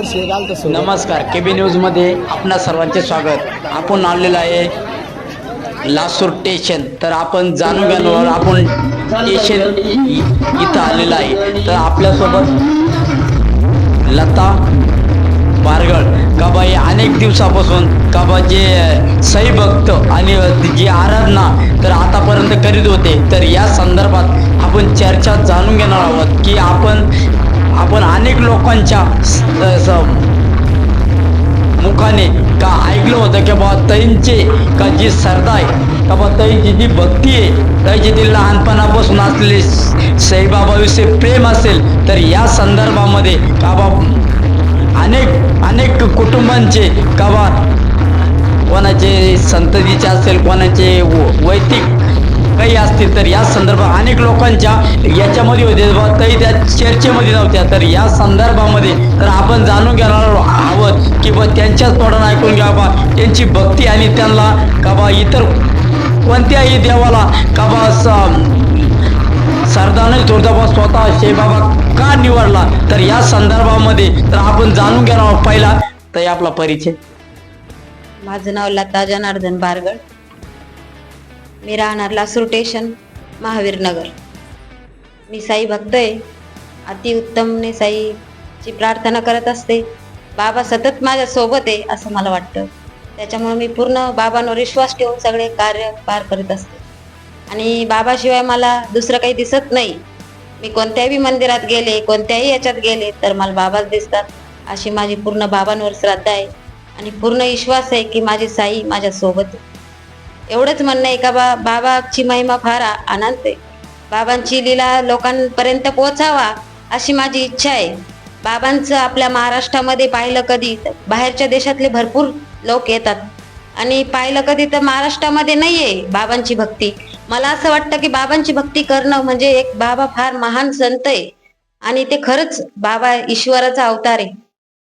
नमस्कार वर्षी एक आलं न्यूजमध्ये आपणा सर्वांचे स्वागत. आपण आलेलो आहे लासूर स्टेशन तर आपण जाणून घेणार आपण स्टेशन इथं आलेलं आहे. तर आपल्यासोबत लता बारगळ. कबाई अनेक दिवसापासून कबा जे सई भक्त आणि जी आराधना तर आतापर्यंत करीत होते. तर या संदर्भात आपण चर्चा जाणून घेणार आहोत की आपण आपण अनेक लोकांच्या मुखाने का ऐकलं होतं की बाबा तईंचे का जी श्रद्धा आहे का बा तईची जी भक्ती आहे तईची ती लहानपणापासून असलेली साईबाबाविषयी प्रेम असेल तर या संदर्भामध्ये का बा अनेक अनेक कुटुंबांचे का बा कोणाचे संततीचे असेल कोणाचे व- काही असतील तर या संदर्भात अनेक लोकांच्या याच्यामध्ये होते. तरी त्या चर्चेमध्ये नव्हत्या. तर या संदर्भामध्ये तर आपण जाणून घेणार आहोत की बा त्यांच्याच तोंडानं ऐकून घ्या बा त्यांची भक्ती आणि त्यांना का बा इतर कोणत्याही देवाला का बा स- सरदारने तुळजाबा स्वतः शेबाबा का निवडला? तर या संदर्भामध्ये तर आपण जाणून घेणार आहोत. पहिला तर आपला परिचय. माझं नाव लता जनार्दन बारगड मी राहणार लासूर स्टेशन महावीरनगर मी साई भक्त आहे. अतिउत्तमने साईची प्रार्थना करत असते. बाबा सतत माझ्या सोबत आहे असं मला वाटतं. त्याच्यामुळे मी पूर्ण बाबांवर विश्वास ठेवून सगळे कार्य पार करत असते. आणि बाबाशिवाय मला दुसरं काही दिसत नाही. मी कोणत्याही मंदिरात गेले कोणत्याही याच्यात गेले तर मला बाबाच दिसतात. अशी माझी पूर्ण बाबांवर श्रद्धा आहे. आणि पूर्ण विश्वास आहे की माझी साई माझ्या सोबत आहे. एवढंच म्हणणं आहे का बा बाबाची महिमा फार आनंद अनंत आहे. बाबांची लीला लोकांपर्यंत पोहोचावा अशी माझी इच्छा आहे. बाबांचं आपल्या महाराष्ट्रामध्ये पाहिलं कधी तर बाहेरच्या देशातले भरपूर लोक येतात. आणि पाहिलं कधी तर महाराष्ट्रामध्ये नाहीये बाबांची भक्ती. मला असं वाटतं की बाबांची भक्ती करणं म्हणजे एक बाबा फार महान संत आहे. आणि ते खरंच बाबा ईश्वराचा अवतार आहे.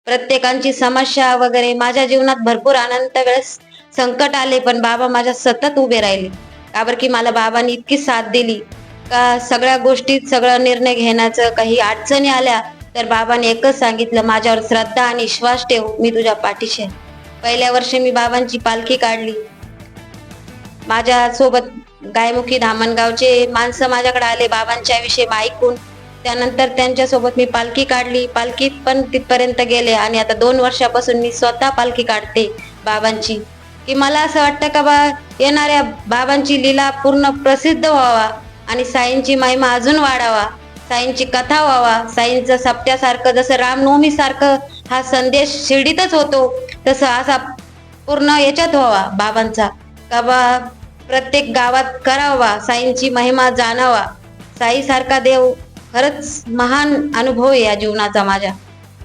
प्रत्येकांची समस्या वगैरे माझ्या जीवनात भरपूर अनंत वेळेस संकट आले पण बाबा माझ्या सतत उभे राहिले. का बरं की मला बाबांनी इतकी साथ दिली? का सगळ्या गोष्टीत सगळं निर्णय घेण्याचं काही अडचणी आल्या? तर बाबाने एकच सांगितलं माझ्यावर श्रद्धा आणि विश्वास ठेव मी तुझ्या पाठीशी पहिल्या वर्षी मी बाबांची पालखी काढली. माझ्या सोबत गायमुखी धामणगावचे माणसं माझ्याकडे आले बाबांच्या विषयी ऐकून. त्यानंतर त्यांच्यासोबत मी पालखी काढली. पालखीत पण तिथपर्यंत गेले आणि आता दोन वर्षापासून मी स्वतः पालखी काढते बाबांची. की मला असं वाटतं का बा येणाऱ्या बाबांची लीला पूर्ण प्रसिद्ध व्हावा आणि साईंची महिमा अजून वाढावा साईंची कथा व्हावा साईंचं सप्त्यासारखं जसं रामनवमी सारखं हा संदेश शिर्डीतच होतो तसं असा पूर्ण याच्यात व्हावा बाबांचा. का बा प्रत्येक गावात करावा साईंची महिमा जाणावा. साईसारखा देव खरंच महान अनुभव आहे या जीवनाचा माझ्या.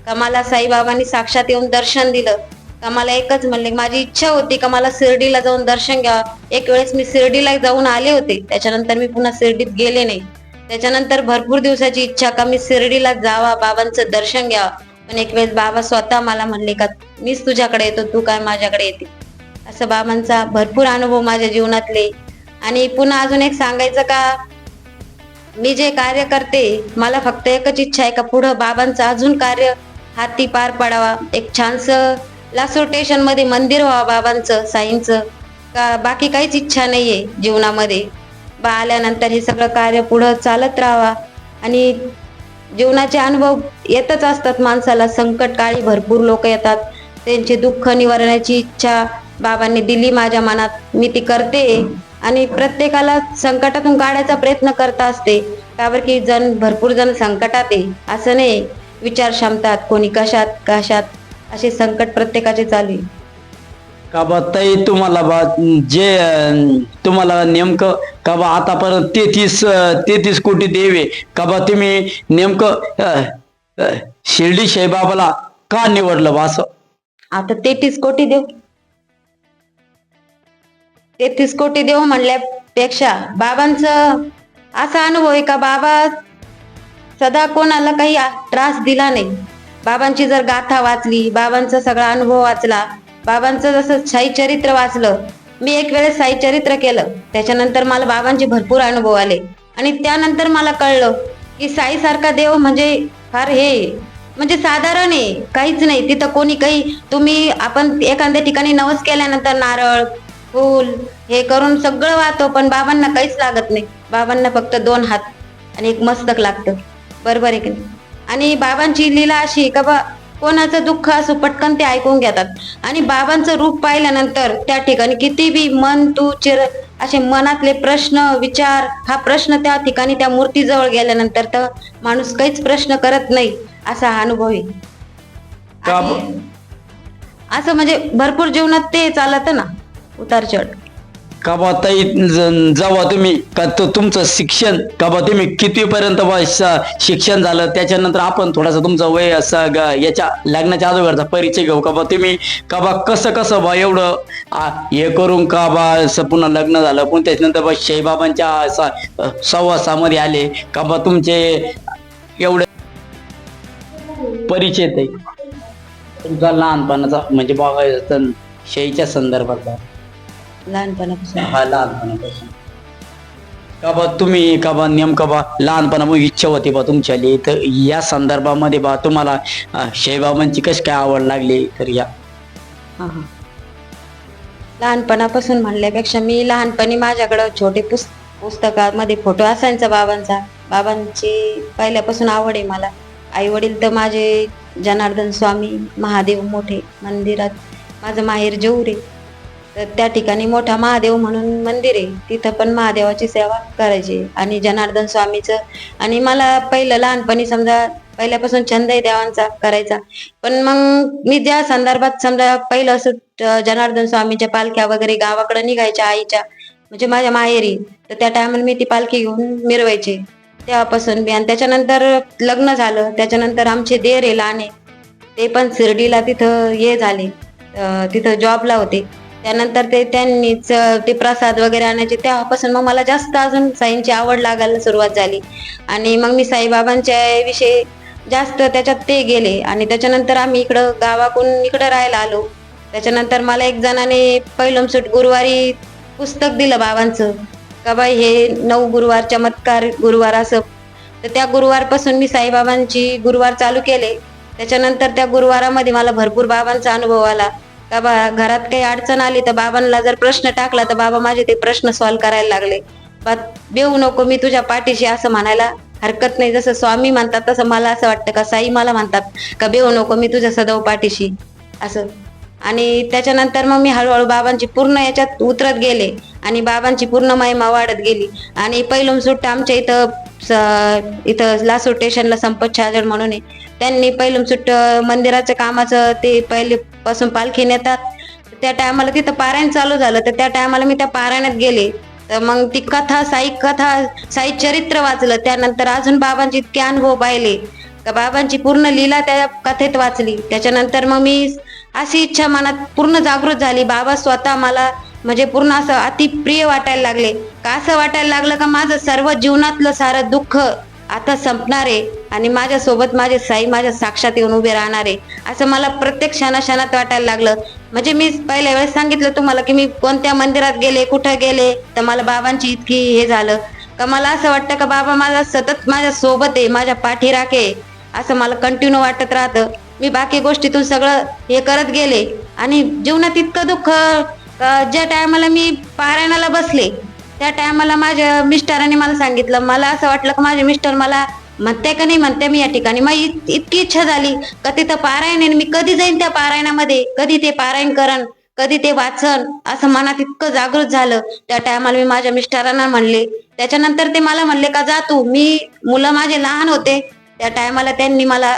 का मला साईबाबांनी साक्षात येऊन दर्शन दिलं. का मला एकच म्हणले माझी इच्छा होती का मला शिर्डीला जाऊन दर्शन घ्यावं. एक वेळेस मी शिर्डीला जाऊन आले होते. त्याच्यानंतर मी पुन्हा शिर्डीत गेले नाही. त्याच्यानंतर भरपूर दिवसाची इच्छा का मी शिर्डीला जावा बाबांचं दर्शन घ्यावं. पण एक वेळेस बाबा स्वतः मला म्हणले का मीच तुझ्याकडे येतो तू काय माझ्याकडे येते? असं बाबांचा भरपूर अनुभव माझ्या जीवनातले. आणि पुन्हा अजून एक सांगायचं का मी जे कार्य करते मला फक्त एकच इच्छा आहे का पुढं बाबांचं अजून कार्य हाती पार पडावा. एक छानस लासूर स्टेशनमध्ये मंदिर व्हावं बाबांचं साईंचं. का बाकी काहीच इच्छा नाही आहे जीवनामध्ये. बा आल्यानंतर हे सगळं कार्य पुढं चालत राहावा. आणि जीवनाचे अनुभव येतच असतात माणसाला. संकट काळी भरपूर लोक येतात. त्यांचे दुःख निवारण्याची इच्छा बाबांनी दिली माझ्या मनात. मी ती करते. आणि प्रत्येकाला संकटातून काढायचा प्रयत्न करत असते. का बरं की जण भरपूर जण संकटात आहे. असं नाही. विचार क्षमतात कोणी कशात कशात? असे संकट प्रत्येकाचे चालू का बा ताई तुम्हाला बा जे अं, तुम्हाला नेमकं का बा आतापर्यंत तेहतीस तेहतीस कोटी देवे का बा तुम्ही नेमकं अं, अं, शिर्डी साईबाबाला का निवडलं बा असं? आता तेहतीस कोटी देऊ तेहतीस कोटी देऊ म्हणल्यापेक्षा बाबांचं असा अनुभव आहे का? बाबा सदा कोणाला काही आ- त्रास दिला नाही. बाबांची जर गाथा वाचली बाबांचा सगळा अनुभव वाचला बाबांचं जसं साई चरित्र वाचलं मी एक वेळेस साई चरित्र केलं. त्याच्यानंतर मला बाबांचे भरपूर अनुभव आले. आणि त्यानंतर मला कळलं की साई सारखा देव म्हणजे फार हे म्हणजे साधारण आहे काहीच नाही. तिथं कोणी काही तुम्ही आपण एखाद्या ठिकाणी नवस केल्यानंतर नारळ फूल हे करून सगळं वाहतो पण बाबांना काहीच लागत नाही. बाबांना फक्त दोन हात आणि एक मस्तक लागतं. बरोबर आहे की नाही? आणि बाबांची लीला अशी का बा कोणाचं दुःख असो पटकन ते ऐकून घेतात. आणि बाबांचं रूप पाहिल्यानंतर त्या ठिकाणी किती बी मन तू चिर असे मनातले प्रश्न विचार हा प्रश्न त्या ठिकाणी त्या मूर्तीजवळ गेल्यानंतर तर माणूस काहीच प्रश्न करत नाही असा हा अनुभव आहे. असं म्हणजे भरपूर जीवनात ते चालत ना उतार चढ. का बा ताई जावा तुम्ही? का तो तुमचं शिक्षण का बा तुम्ही कितीपर्यंत बा शिक्षण झालं? त्याच्यानंतर आपण थोडासा तुमचं वय असं ग- याच्या लग्नाच्या अगोदरचा परिचय घेऊ. का बा तुम्ही? का बा कसं कसं बा एवढं? हे करून का बा असं पुन्हा लग्न झालं? पण त्याच्यानंतर बा शेबाबांच्या स- सहवासामध्ये आले. का बा तुमचे एवढे परिचय ते तुमचा लहानपणाचा म्हणजे बघायचं तर शेईच्या संदर्भात लहानपणापासून. हा लहानपणापासून. का बा तुम्ही का बा नेमकं बा लहानपणामध्ये इच्छा होती बा तुमच्याली. तर या संदर्भामध्ये बा तुम्हाला शेबाबांची कशी काय आवड लागली? तर या. हा, हा. लहानपणापासून म्हणल्यापेक्षा मी लहानपणी माझ्याकडं छोटे पुस्त पुस्तकामध्ये फोटो असायचा बाबांचा. बाबांची पहिल्यापासून आवड आहे मला. आई वडील तर माझे जनार्दन स्वामी महादेव मोठे मंदिरात. माझं माहेर आहे. तर त्या ठिकाणी मोठा महादेव म्हणून मंदिर आहे. तिथं पण महादेवाची सेवा करायची. आणि जनार्दन स्वामीचं. आणि मला पहिलं लहानपणी समजा पहिल्यापासून छंद आहे देवांचा करायचा. पण मग मी ज्या संदर्भात समजा पहिलं असं जनार्दन स्वामीच्या पालख्या वगैरे गावाकडे निघायच्या आईच्या म्हणजे माझ्या माहेरी तर त्या टायमाला मी ती पालखी घेऊन मिरवायचे. तेव्हापासून मी आणि त्याच्यानंतर लग्न झालं. त्याच्यानंतर आमचे देर आहे लहान आहे. ते पण शिर्डीला तिथं हे झाले. तिथं जॉबला होते. त्यानंतर ते त्यांनीच ते प्रसाद वगैरे आणायचे. तेव्हापासून मग मला जास्त अजून साईंची आवड लागायला सुरुवात झाली. आणि मग मी साईबाबांच्या विषयी जास्त त्याच्यात ते गेले. आणि त्याच्यानंतर आम्ही इकडं गावाकडून इकडं राहायला आलो. त्याच्यानंतर मला एक जणाने पहिलं सुट गुरुवारी पुस्तक दिलं बाबांचं. का बाई हे नऊ गुरुवार चमत्कार गुरुवार असं. तर त्या गुरुवारपासून मी साईबाबांची गुरुवार चालू केले. त्याच्यानंतर त्या गुरुवारामध्ये मला भरपूर बाबांचा अनुभव आला. का बा घरात काही अडचण आली तर बाबांना जर प्रश्न टाकला तर बाबा माझे ते प्रश्न सॉल्व्ह करायला लागले. बा देऊ नको मी तुझ्या पाठीशी असं म्हणायला हरकत नाही. जसं स्वामी म्हणतात तसं मला असं वाटतं का साई मला म्हणतात का बेऊ नको मी तुझ्या सदैव पाठीशी. असं. आणि त्याच्यानंतर मग मी हळूहळू बाबांची पूर्ण याच्यात उतरत गेले आणि बाबांची पूर्ण महिमा वाढत गेली. आणि पहिलं सुट्ट आमच्या इथं इथं लासूर स्टेशनला संपत छाजड म्हणून आहे. त्यांनी पहिलं सुट्ट मंदिराच्या कामाचं ते पहिले पासून पालखी नेतात. त्या टायमाला तिथं पारायण चालू झालं तर त्या टायमाला मी त्या पारायणात गेले. तर मग ती कथा साई कथा साई चरित्र वाचलं. त्यानंतर अजून बाबांचे इतके अनुभव पाहिले. का बाबांची पूर्ण लीला त्या कथेत वाचली. त्याच्यानंतर मग मी अशी इच्छा मनात पूर्ण जागृत झाली. बाबा स्वतः मला म्हणजे पूर्ण असं अतिप्रिय वाटायला लागले. का असं वाटायला लागलं का माझं सर्व जीवनातलं सारं दुःख आता संपणार आहे. आणि माझ्यासोबत माझे साई माझ्या साक्षात येऊन उभे राहणार. आहे असं मला प्रत्येक क्षणाक्षणात वाटायला लागलं. म्हणजे मी पहिल्या वेळेस सांगितलं तुम्हाला की मी कोणत्या मंदिरात गेले कुठं गेले तर मला बाबांची इतकी हे झालं. का मला असं वाटतं का बाबा माझा सतत माझ्या सोबत आहे माझ्या पाठीराखे असं मला कंटिन्यू वाटत राहतं. मी बाकी गोष्टीतून सगळं हे करत गेले. आणि जीवनात इतकं दुःख ज्या टायमाला मी पारायणाला बसले त्या टायमाला माझ्या मिस्टरांनी मला सांगितलं. मला असं वाटलं की माझे मिस्टर मला म्हणते का नाही म्हणते मी या ठिकाणी. मग इत- इतकी इच्छा झाली का तिथं पारायण आहे मी कधी जाईन त्या पारायणामध्ये? कधी ते पारायण करण कधी ते वाचन असं मनात इतकं जागृत झालं. त्या टायमाला मी माझ्या मिस्टरांना म्हणले त्याच्यानंतर ते मला म्हणले का जा तू मी मुलं माझे लहान होते. त्या टायमाला त्यांनी मला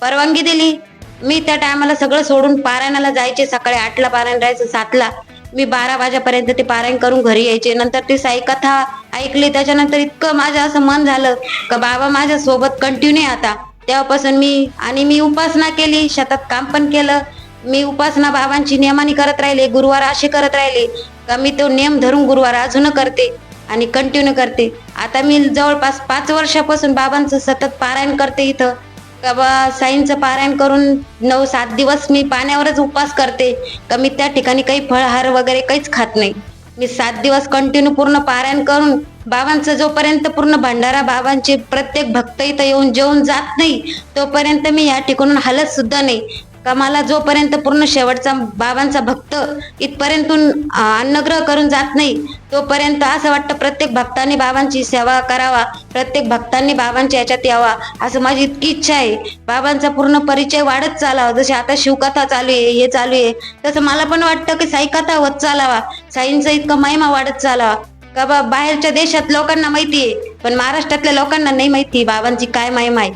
परवानगी दिली. मी त्या टायमाला सगळं सोडून पारायणाला जायचे सकाळी आठला पारायण राहायचं सातला. मी बारा वाजेपर्यंत ते पारायण करून घरी यायचे. नंतर ती साई कथा ऐकली. त्याच्यानंतर इतकं माझं असं मन झालं का बाबा माझ्या सोबत कंटिन्यू आता. तेव्हापासून मी आणि मी उपासना केली. शेतात काम पण केलं. मी उपासना बाबांची नियमाने करत राहिले. गुरुवार असे करत राहिले का मी तो नियम धरून गुरुवार अजून करते आणि कंटिन्यू करते. आता मी जवळपास पाच वर्षापासून बाबांचं सतत पारायण करते इथं. का बा साईंचं पारायण करून नऊ सात दिवस मी पाण्यावरच उपवास करते. का मी त्या ठिकाणी काही फळहार वगैरे काहीच खात नाही. मी सात दिवस कंटिन्यू पूर्ण पारायण करून बाबांचं जोपर्यंत पूर्ण भंडारा बाबांचे प्रत्येक भक्त इथं येऊन जेवून जात नाही तोपर्यंत मी या ठिकाणून हलत सुद्धा नाही. का मला जोपर्यंत पूर्ण शेवटचा बाबांचा भक्त इथपर्यंतून अन्नग्रह करून जात नाही तोपर्यंत असं वाटतं प्रत्येक भक्तांनी बाबांची सेवा करावा प्रत्येक भक्तांनी बाबांच्या याच्यात यावा असं माझी इतकी इच्छा आहे. बाबांचा पूर्ण परिचय वाढत चालावा जसे आता शिवकथा चालू आहे हे चालू आहे तसं मला पण वाटतं की साई कथा होत चालावा साईंचा इतका महिमा वाढत चालावा. का बा बाहेरच्या देशात लोकांना माहिती आहे पण महाराष्ट्रातल्या लोकांना नाही माहिती बाबांची काय महिमा आहे.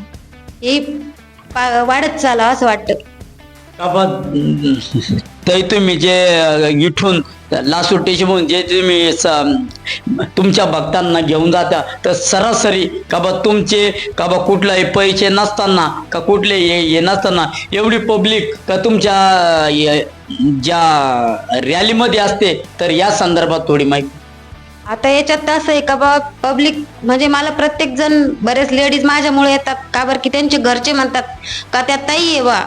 ही वाढत चालावं असं वाटतं. का बा ते तुम्ही जे इथून लासुटेशी म्हणून जे तुम्ही स- तुमच्या भक्तांना घेऊन जाता तर सरासरी का बा तुमचे का बा कुठलाही पैसे नसताना का कुठले हे हे नसताना एवढी पब्लिक का तुमच्या या- ज्या रॅलीमध्ये असते तर या संदर्भात थोडी माहिती. आता याच्यात असं आहे का बा पब्लिक म्हणजे मला प्रत्येक जण बरेच लेडीज माझ्यामुळे येतात का बरं की त्यांचे घरचे म्हणतात का त्या ताई आहे बा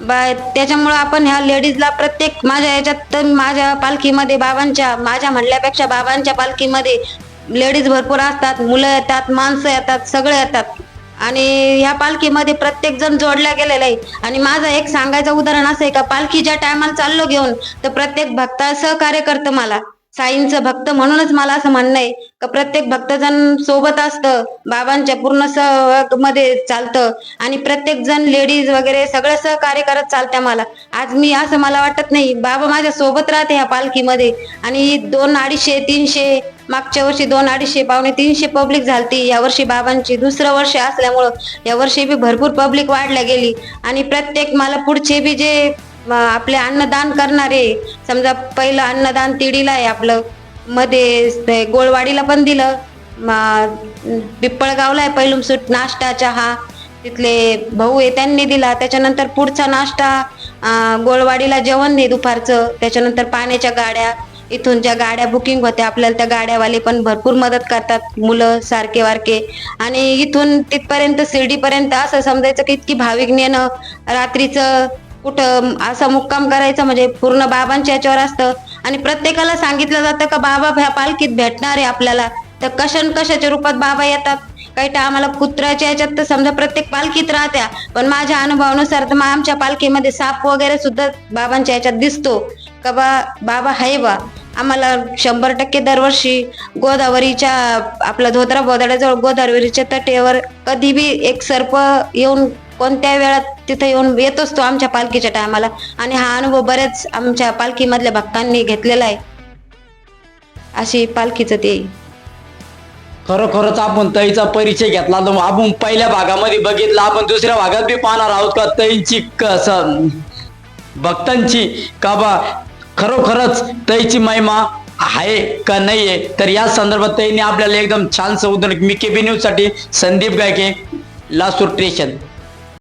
बा त्याच्यामुळं आपण ह्या लेडीजला प्रत्येक माझ्या याच्यात तर माझ्या पालखीमध्ये बाबांच्या माझ्या म्हणल्यापेक्षा बाबांच्या पालखीमध्ये लेडीज भरपूर असतात मुलं येतात माणसं येतात सगळे येतात. आणि ह्या पालखीमध्ये प्रत्येक जण जोडला गेलेला आहे. आणि माझं एक सांगायचं उदाहरण असं आहे का पालखीच्या टायमाला चाललो घेऊन तर प्रत्येक भक्ता सहकार्य करतं मला. साईंचं भक्त म्हणूनच मला असं म्हणणं आहे का प्रत्येक भक्तजण सोबत असतं बाबांच्या पूर्ण सहभागमध्ये चालतं आणि प्रत्येक जण लेडीज वगैरे सगळं सहकार्य करत चालत्या मला आज मी असं मला वाटत नाही बाबा माझ्या सोबत राहते ह्या पालखीमध्ये आणि दोन अडीचशे तीनशे मागच्या वर्षी दोन अडीचशे पावणे तीनशे पब्लिक झालती या वर्षी बाबांची दुसरं वर्ष असल्यामुळं या वर्षी बी भरपूर पब्लिक वाढल्या गेली आणि प्रत्येक मला पुढचे बी जे आपले अन्नदान करणारे. समजा पहिलं अन्नदान तिडीला आहे आपलं. मध्ये गोळवाडीला पण दिलं. पिप्पळगावला आहे पहिलं सुट नाश्ता चहा. तिथले भाऊ आहे त्यांनी दिला. त्याच्यानंतर पुढचा नाश्ता गोळवाडीला जेवण दे दुपारचं. त्याच्यानंतर पाण्याच्या गाड्या. इथून ज्या गाड्या बुकिंग होत्या आपल्याला त्या गाड्यावाले पण भरपूर मदत करतात. मुलं सारखे वारके आणि इथून तिथपर्यंत शिर्डीपर्यंत असं समजायचं की इतकी भाविक नेणं रात्रीचं कुठं असा मुक्काम करायचा म्हणजे पूर्ण बाबांच्या याच्यावर असतं. आणि प्रत्येकाला सांगितलं जातं का बाबा ह्या पालखीत भेटणार आहे आपल्याला. तर कशन कशाच्या रूपात बाबा येतात? काही आम्हाला कुत्र्याच्या याच्यात तर समजा प्रत्येक पालखीत राहत्या. पण माझ्या अनुभवानुसार तर मग आमच्या पालखीमध्ये साप वगैरे सुद्धा बाबांच्या याच्यात दिसतो. का बा बाबा हाय बा. आम्हाला शंभर टक्के दरवर्षी गोदावरीच्या आपला धोत्रा बोदाड्याजवळ गोदावरीच्या तटेवर कधी बी एक सर्प येऊन कोणत्या वेळात तिथे येऊन येत असतो आमच्या पालखीच्या टायमाला. आणि हा अनुभव बरेच आमच्या पालखीमधल्या भक्तांनी घेतलेला आहे. अशी पालखीचं ते. खरोखरच आपण तईचा परिचय घेतला तर आपण पहिल्या भागामध्ये बघितला आपण दुसऱ्या भागात बी पाहणार आहोत का तईची कस भक्तांची का बा खरोखरच तईची महिमा आहे का नाही आहे तर या संदर्भात तईने आपल्याला एकदम छान उदाहरण मी केबी न्यूजसाठी संदीप गायके लासूर स्टेशन.